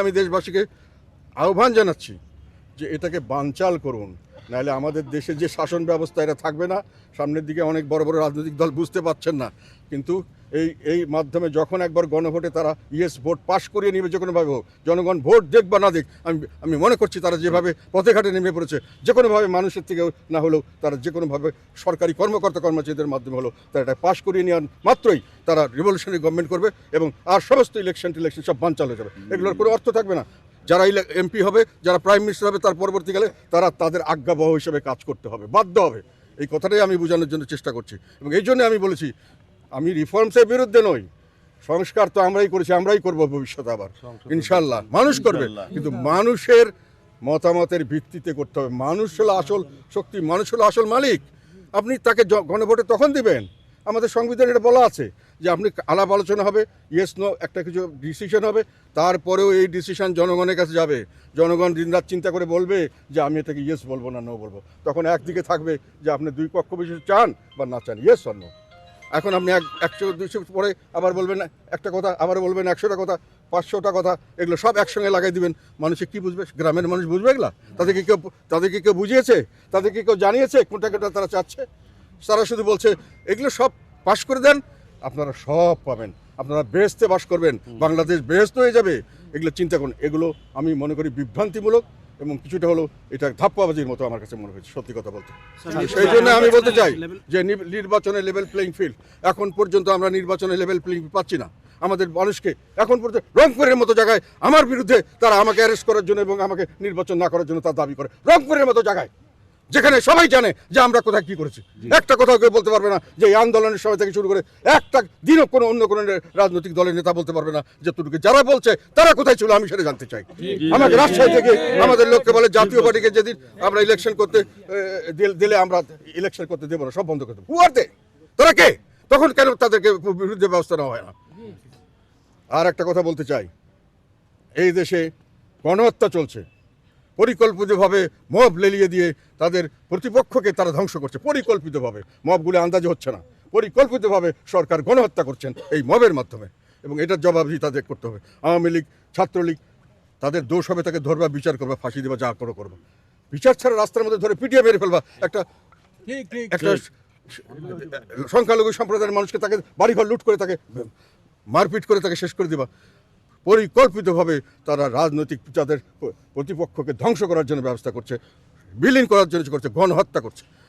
আমি দেশবাসীকে আহ্বান জানাচ্ছি যে এটাকে বানচাল করুন। নাহলে আমাদের দেশে যে শাসন ব্যবস্থা, এটা থাকবে না। সামনের দিকে অনেক বড় বড় রাজনৈতিক দল বুঝতে পারছেন না। কিন্তু এই এই মাধ্যমে যখন একবার গণভোটে তারা ইয়েস ভোট পাশ করিয়ে নেবে, যে কোনোভাবে হোক, জনগণ ভোট দেখ বা না দেখ, আমি আমি মনে করছি তারা যেভাবে পথে ঘাটে নেমে পড়েছে, যে কোনোভাবে মানুষের থেকে না হলেও তারা যে কোনোভাবে সরকারি কর্মকর্তা কর্মচারীদের মাধ্যমে হলেও তারা এটা পাশ করিয়ে নেওয়ার মাত্রই তারা রিভলিউশনারি গভর্নমেন্ট করবে এবং আর সমস্ত ইলেকশন টিলেকশন সব বানচাল হয়ে যাবে। এগুলোর কোনো অর্থ থাকবে না। যারা এমপি হবে যারা প্রাইম মিনিস্টার হবে তার পরবর্তীকালে তারা তাদের আজ্ঞাবহ হিসেবে কাজ করতে হবে। বাধ্য হবে। এই কথাটাই আমি বোঝানোর জন্য চেষ্টা করছি। এবং এই জন্য আমি বলেছি আমি রিফর্মসের বিরুদ্ধে নই। সংস্কার তো আমরাই করেছি আমরাই করব ভবিষ্যতে আবার। ইনশাল্লাহ মানুষ করবে। কিন্তু মানুষের মতামতের ভিত্তিতে করতে হবে। মানুষ হলো আসল শক্তি মানুষ হলো আসল মালিক। আপনি তাকে গণভোটে তখন দিবেন। আমাদের সংবিধানে এটা বলা আছে যে আপনি আলাপ আলোচনা হবে ইয়েস নো একটা কিছু ডিসিশন হবে, তারপরেও এই ডিসিশন জনগণের কাছে যাবে। জনগণ দিনরাত চিন্তা করে বলবে যে আমি এটাকে ইয়েস বলব না নো বলব। তখন একদিকে থাকবে যে আপনি দুই পক্ষ বিশেষ চান বা না চান ইয়েস অন্য এখন আপনি এক একশো দুশো পরে আবার বলবেন একটা কথা, আবার বলবেন একশোটা কথা, পাঁচশোটা কথা, এগুলো সব একসঙ্গে লাগাই দিবেন। মানুষে কি বুঝবে? গ্রামের মানুষ বুঝবে এগুলা? তাদেরকে কেউ তাদেরকে কেউ বুঝিয়েছে? তাদেরকে কেউ জানিয়েছে কোনটা কোনটা তারা চাচ্ছে? তারা শুধু বলছে এগুলো সব পাশ করে দেন আপনারা সব পাবেন। আপনারা বেহেস্তে বাস করবেন বাংলাদেশ বেহেস্ত হয়ে যাবে। এগুলো চিন্তা করুন এগুলো আমি মনে করি বিভ্রান্তিমূলক এবং কিছুটা হলো এটা ধাপ্পাবাজির মতো আমার কাছে মনে হয়েছে সত্যি কথা বলতে। সেই জন্য আমি বলতে চাই যে নির্বাচনে লেভেল প্লেইং ফিল্ড এখন পর্যন্ত আমরা নির্বাচনে লেভেল প্লেইং পাচ্ছি না। আমাদের মানুষকে এখন পর্যন্ত রংপুরের মতো জায়গায় আমার বিরুদ্ধে তারা আমাকে অ্যারেস্ট করার জন্য এবং আমাকে নির্বাচন না করার জন্য তার দাবি করে। রংপুরের মতো জায়গায়। যেখানে সবাই জানে যে আমরা কোথায় কি করেছি। একটা কথা কেউ বলতে পারবে না যে এই আন্দোলনের সময় থেকে শুরু করে একটা দিনও কোনো অন্য কোনো রাজনৈতিক দলের নেতা বলতে পারবে না যে তুটুকে যারা বলছে তারা কোথায় ছিল আমি সেটা জানতে চাই। আমাকে রাজশাহী থেকে আমাদের লোককে বলে জাতীয় পার্টিকে যেদিন আমরা ইলেকশন করতে দিলে আমরা ইলেকশন করতে দেবো না সব বন্ধ করে দেবো। হু আর দে তোরা কে? তখন কেন তাদেরকে বিরুদ্ধে ব্যবস্থা নেওয়া হয় না? আর একটা কথা বলতে চাই। এই দেশে গণহত্যা চলছে। পরিকল্পিতভাবে মব লেলিয়ে দিয়ে তাদের প্রতিপক্ষকে তারা ধ্বংস করছে পরিকল্পিতভাবে। মবগুলো আন্দাজে হচ্ছে না। পরিকল্পিতভাবে সরকার গণহত্যা করছেন এই মবের মাধ্যমে এবং এটার জবাবদিহি তাদের করতে হবে। আওয়ামী লীগ ছাত্রলীগ তাদের দোষ হবে তাকে ধরবা বিচার করবা ফাঁসি দেবা যা করো করবা। বিচার ছাড়া রাস্তার মধ্যে ধরে পিটিয়ে মেরে ফেলবা একটা একটা সংখ্যালঘু সম্প্রদায়ের মানুষকে তাকে বাড়িঘর লুট করে তাকে মারপিট করে তাকে শেষ করে দিবা। পরিকল্পিতভাবে তারা রাজনৈতিক তাদের প্রতিপক্ষকে ধ্বংস করার জন্য ব্যবস্থা করছে, বিলীন করার জন্য করছে, গণহত্যা করছে।